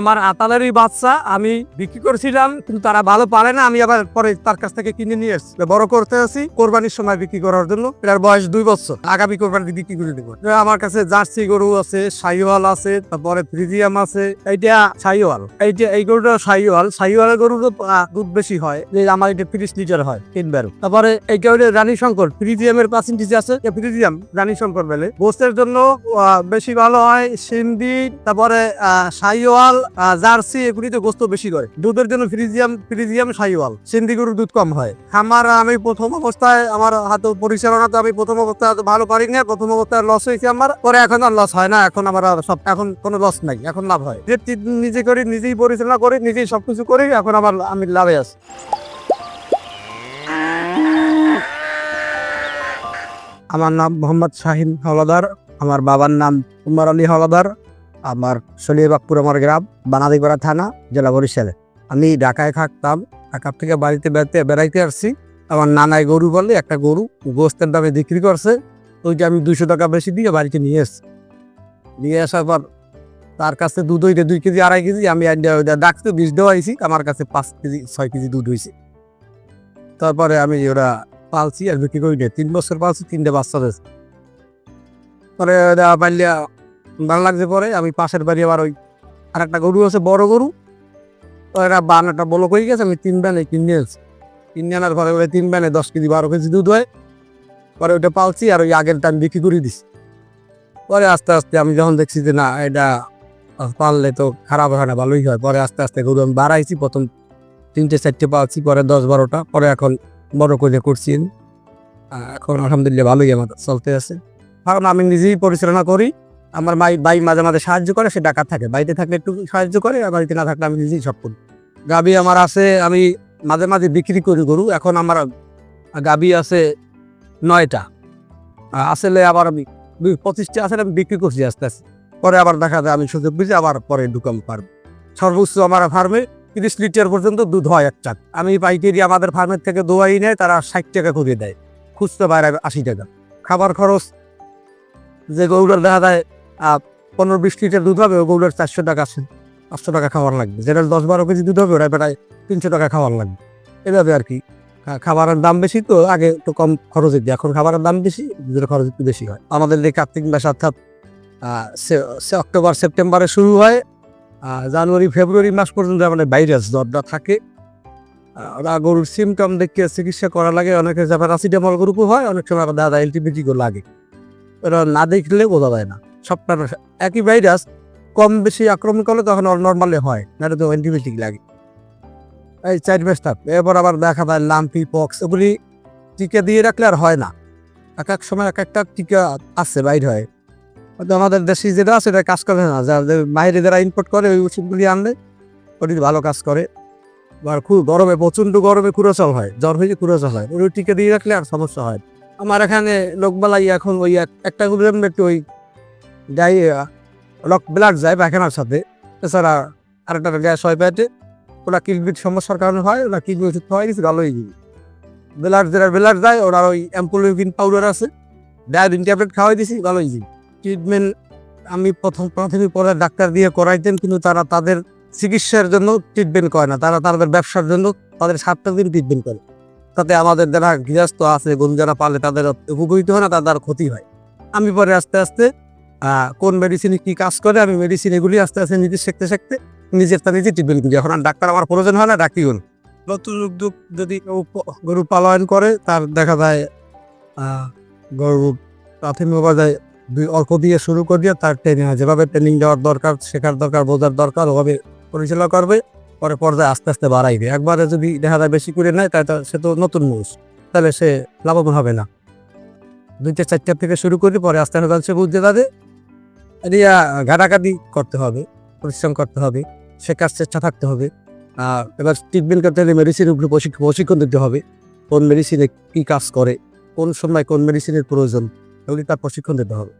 আমার আতালেরই বাচ্চা আমি বিক্রি করেছিলাম কিন্তু তারা ভালো পারে না আমি আবার পরে তার কাছ থেকে কিনে নিয়ে এসেছি। বড় করতে আছি কোরবানির সময় বিক্রি করার জন্য। এটার বয়স দুই বছর। আগামী কোরবানি বিক্রি করে দেবো। আমার কাছে জার্সি গরু আছে সাইওয়াল আছে তারপরে ফ্রিজিয়াম আছে। এইটা সাইওয়াল এইটা এই গরুটা সাইওয়াল সাইওয়ালের গরু তো আহ, দুধ বেশি হয়। যে আমার এটা তিরিশ লিটার হয় তিনবার তারপরে এই গরুটা রানী শঙ্কর। ফ্রিজিয়ামের পার্সেন্টেজ আছে। ফ্রিজিয়াম রানী শঙ্কর বেলে। গোস্তের জন্য বেশি ভালো হয় সিন্ধি তারপরে আহ, সাইওয়াল জার্সি এগুলিতে গোস্ত বেশি করে। দুধের জন্য ফ্রিজিয়াম ফ্রিজিয়াম সাইওয়াল সিন্ধি গরুর দুধ কম হয়। আমার, আমি প্রথম অবস্থায়, আমার হাতে পরিচালনাতে আমি প্রথম অবস্থায় ভালো পারি না প্রথম অবস্থায় লস হয়েছে আমার। পরে এখন আর লস হয় না, এখন আমার সব, এখন কোনো লস নাই, এখন লাভ হয়। যে নিজে করি, নিজেই পরিচালনা করি, নিজেই সবকিছু করি, এখন আমার, আমি লাভে আছি। আমার নাম মোহাম্মদ শাহিন হলাদার আমার বাবার নাম উমর আলী হলাদার আমার সলিয়াবাগপুর আমার গ্রাম বানাদিপাড়া থানা, জেলা বরিশালে। আমি ঢাকায় থাকতাম, ঢাকা থেকে বাড়িতে বেড়াতে বেড়াইতে আসছি। আমার নানায় গরু বলে, একটা গরু গোস্তের দামে বিক্রি করছে। ওইটা আমি দুশো টাকা বেশি দিয়ে বাড়িতে নিয়ে এসছি। নিয়ে আসার পর তার কাছে দুধ হইতে দুই কেজি, আড়াই কেজি, আমি ডাকতে বিষ দেওয়াইছি। আমার কাছে পাঁচ কেজি, ছয় কেজি দুধ হয়েছে তারপরে আমি ওরা পালছি আর বিক্রি করি না। তিন বছর পালছি, তিনটে বাচ্চা দিয়েছে পরে পাইলিয়া ভালো লাগছে পরে, আমি পাশের বাড়ি আবার ওই আর একটা গরু আছে, বড় গরু। তো এরা বানাটা বলো করে গেছে, আমি তিন ব্যানে কিনে আনছি। কিনে আনার পরে ওই তিন ব্যানে দশ কেজি, বারো কেজি দুধ হয়। পরে ওটা পালছি আর ওই আগের টাইম বিক্রি করে দিছি। পরে আস্তে আস্তে আমি যখন দেখছি যে না, এটা পাললে তো খারাপ হয় না, ভালোই হয়। পরে আস্তে আস্তে গরু আমি বাড়াইছি, প্রথম তিনটে, চারটে পালছি, পরে দশ, বারোটা, পরে এখন বড় করে করছি। এখন আলহামদুলিল্লাহ ভালোই আমার চলতে আছে। কারণ আমি নিজেই পরিচালনা করি। আমার মাই ভাই মাঝে মাঝে সাহায্য করে, সে ডাকাত থাকে। বাড়িতে থাকলে একটু সাহায্য করে, আর বাড়িতে না থাকলে আমি নিজেই সব করি। গাবি আমার আছে, আমি মাঝে মাঝে বিক্রি করি গরু। এখন আমার গাবি আছে নয়টা। আসলে আবার আমি পঁচিশটা আসলে আমি বিক্রি করছি আস্তে আস্তে। পরে আবার দেখা যায় আমি সুযোগ বুঝে আবার পরে ঢুকাম পারব সর্বোচ্চ আমার ফার্মে তিরিশ লিটার পর্যন্ত দুধ হয় এক চাক। আমি পাইকারি আমাদের ফার্মের থেকে দোয়াই নেয়, তারা ষাট টাকা করে দেয়। খুচরো বাইরে আশি টাকা। খাবার খরচ যে গরুটার দেখা যায় পনেরো বিশ লিটার দুধ হবে ওই গরুটার চারশো টাকা আছে, পাঁচশো টাকা খাওয়ার লাগবে। যেটা দশ বারো কেজি দুধ হবে ওরা প্রায় তিনশো টাকা খাওয়ার লাগবে। এভাবে আর কি। খাবারের দাম বেশি তো, আগে একটু কম খরচে দিই। এখন খাবারের দাম বেশি, দুধের খরচ একটু বেশি হয়। আমাদের এই কার্তিক মাস অর্থাৎ অক্টোবর, সেপ্টেম্বরে শুরু হয়। জানুয়ারি, ফেব্রুয়ারি মাস পর্যন্ত আমাদের ভাইরাস জ্বরটা থাকে। ওরা গরুর সিমটম দেখে চিকিৎসা করা লাগে। অনেকের যাবে প্যারাসিটামল গ্রুপও হয়, অনেক সময় দাদা অ্যান্টিবায়োটিকও লাগে। ওরা না দেখলে বোঝা যায় না। সবটা একই ভাইরাস কম বেশি আক্রমণ করলে তখন নর্মালি হয় না তো অ্যান্টিবায়োটিক লাগে। এই চার মাস এরপর আবার দেখা যায় লাম্পি পক্স ওগুলি টিকা দিয়ে রাখলে আর হয় না। এক এক সময় এক একটা টিকা আছে বাইর হয়। হয়তো আমাদের দেশে যেটা আছে, এটা কাজ করে না। যাদের বাইরে যারা ইম্পোর্ট করে, ওই ওষুধগুলি আনলে ওটি ভালো কাজ করে। আর খুব গরমে, প্রচণ্ড গরমে কুড়োচল হয়, জ্বর হয়ে কুড়োচল হয়। ওই টিকা দিয়ে রাখলে আর সমস্যা হয় আমার এখানে লোকবেলাই এখন ওই এক- একটা একটু ওই যাই রক ব্লাড যায় পায়খানার সাথে এছাড়া আরেকটা গ্যাস হয় পেটে, ওরা কিডনির সমস্যার কারণে হয়, ওরা কিডনি ওষুধ খাওয়াই দিচ্ছে ভালো হয়ে ব্লাড যারা ব্লাড যায়, ওরা ওই অ্যাম্পুলিন পাউডার আছে ডায়াবিন ট্যাবলেট খাওয়াই দিছি ভালো হয়ে ট্রিটমেন্ট আমি প্রথম, প্রাথমিক পরে ডাক্তার দিয়ে করাইতেন, কিন্তু তারা তাদের চিকিৎসার জন্য ট্রিটমেন্ট করে না। তারা তাদের ব্যবসার জন্য তাদের সাতটা দিন ট্রিটমেন্ট করে। তাতে আমাদের যারা গৃহস্থ আছে, গরু যারা পালে, তাদের উপকৃত হয় না, তাদের ক্ষতি হয়। আমি পরে আস্তে আস্তে কোন মেডিসিনে কি কাজ করে, আমি মেডিসিন এগুলি আস্তে আস্তে নিজে শিখতে শিখতে নিজের তা নিজে ট্রিটমেন্ট করি। এখন আর ডাক্তার আমার প্রয়োজন হয় না, ডাকিও নতুন উদ্যোগ যদি গরু পালন করে, তার দেখা যায় গরু প্রাথমিক পর্যায়ে অল্প দিয়ে শুরু করিয়ে তার ট্রেনিং যেভাবে ট্রেনিং দেওয়ার দরকার, শেখার দরকার, বোঝার দরকার, ওভাবে পরিচালনা করবে, পরে পর্যায়ে আস্তে আস্তে বাড়াইবে একবারে যদি দেখা যায় বেশি করে নেয়, তাহলে সে তো নতুন মানুষ, তাহলে সে লাভবান হবে না। দুইটা চারটা থেকে শুরু করি, পরে আস্তে আস্তে সে বুঝতে তাদের রিয়া ঘাটাঘাটি করতে হবে, পরিশ্রম করতে হবে, সে কাজ চেষ্টা থাকতে হবে। এবার ট্রিটমেন্ট করতে হলে মেডিসিনের উপরে প্রশিক্ষণ প্রশিক্ষণ দিতে হবে, কোন মেডিসিনে কী কাজ করে, কোন সময় কোন মেডিসিনের প্রয়োজন, এগুলি তার প্রশিক্ষণ দিতে হবে।